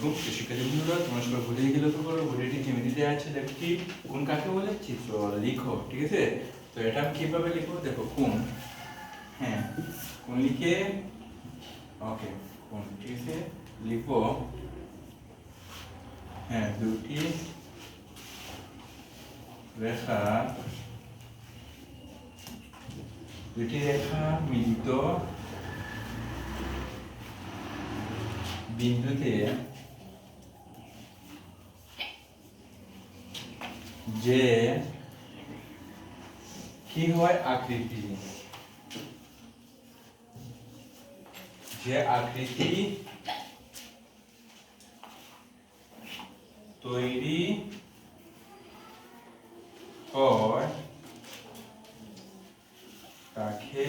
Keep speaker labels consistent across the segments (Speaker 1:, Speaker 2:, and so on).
Speaker 1: খুব শিক্ষার্থী বন্ধুরা সবাই ভুলে গেলে তো করো ভুলিটি কেমিতে আছে, দেখো কোন কাকে বলে? চিত্র লিখো, ঠিক আছে? তো এটা কীভাবে লিখব? দেখো, কোন? হ্যাঁ কোন লিখে? ওকে, কোন, ঠিক আছে? লিখব হ্যাঁ দুটি রেখা দুটি রেখা মিলিত বিন্দুতে যে কি হয় আকৃতি? যে আকৃতি তৈরি হয় তাকে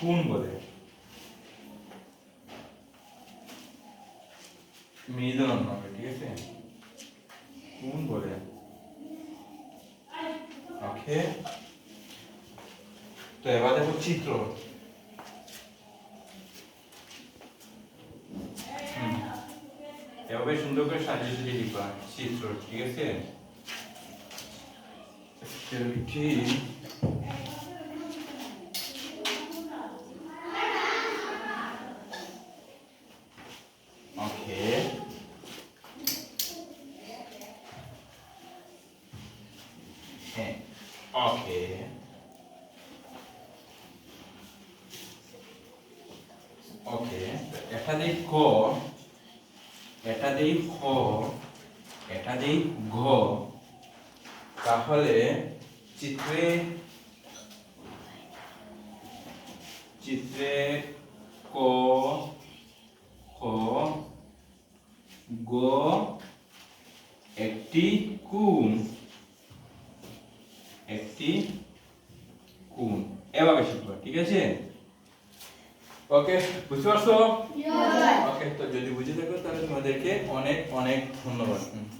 Speaker 1: কোন বলে। মিলন হবে, ঠিক আছে? কোন বলে ওকে তো এবার দেখো চিত্র। এভাবে সুন্দর করে সাজিয়ে সাজিয়ে লিখবা চিত্র ঠিক আছে চিত্রটি ওকে হ্যাঁ ওকে এটা দেই ক এটা দেই খ। এটা দেই ঘ। তাহলে চিত্রে চিত্রে ক, খ, গ, একটি কোণ একটি কোণ এভাবে শিখবা ঠিক আছে? ওকে বুঝতে পারছ? ওকে তো যদি বুঝে থাকো তাহলে তোমাদেরকে অনেক অনেক ধন্যবাদ।